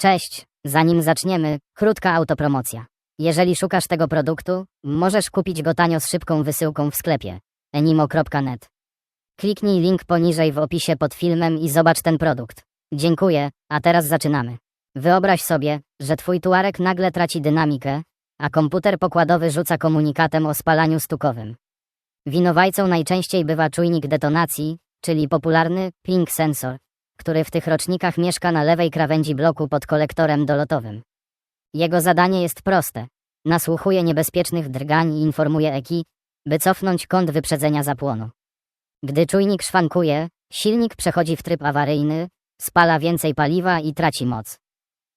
Cześć, zanim zaczniemy, krótka autopromocja. Jeżeli szukasz tego produktu, możesz kupić go tanio z szybką wysyłką w sklepie enimo.net. Kliknij link poniżej w opisie pod filmem i zobacz ten produkt. Dziękuję, a teraz zaczynamy. Wyobraź sobie, że twój tuarek nagle traci dynamikę, a komputer pokładowy rzuca komunikatem o spalaniu stukowym. Winowajcą najczęściej bywa czujnik detonacji, czyli popularny ping sensor, który w tych rocznikach mieszka na lewej krawędzi bloku pod kolektorem dolotowym. Jego zadanie jest proste. Nasłuchuje niebezpiecznych drgań i informuje EKI, by cofnąć kąt wyprzedzenia zapłonu. Gdy czujnik szwankuje, silnik przechodzi w tryb awaryjny, spala więcej paliwa i traci moc.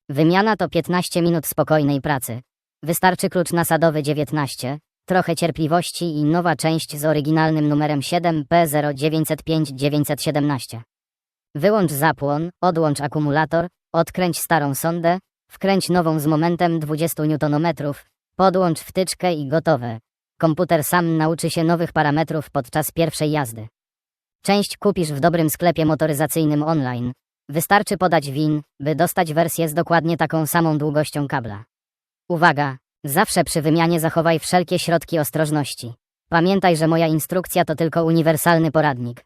Wymiana to 15 minut spokojnej pracy. Wystarczy klucz nasadowy 19, trochę cierpliwości i nowa część z oryginalnym numerem 7P0905917. Wyłącz zapłon, odłącz akumulator, odkręć starą sondę, wkręć nową z momentem 20 Nm, podłącz wtyczkę i gotowe. Komputer sam nauczy się nowych parametrów podczas pierwszej jazdy. Część kupisz w dobrym sklepie motoryzacyjnym online. Wystarczy podać WIN, by dostać wersję z dokładnie taką samą długością kabla. Uwaga! Zawsze przy wymianie zachowaj wszelkie środki ostrożności. Pamiętaj, że moja instrukcja to tylko uniwersalny poradnik.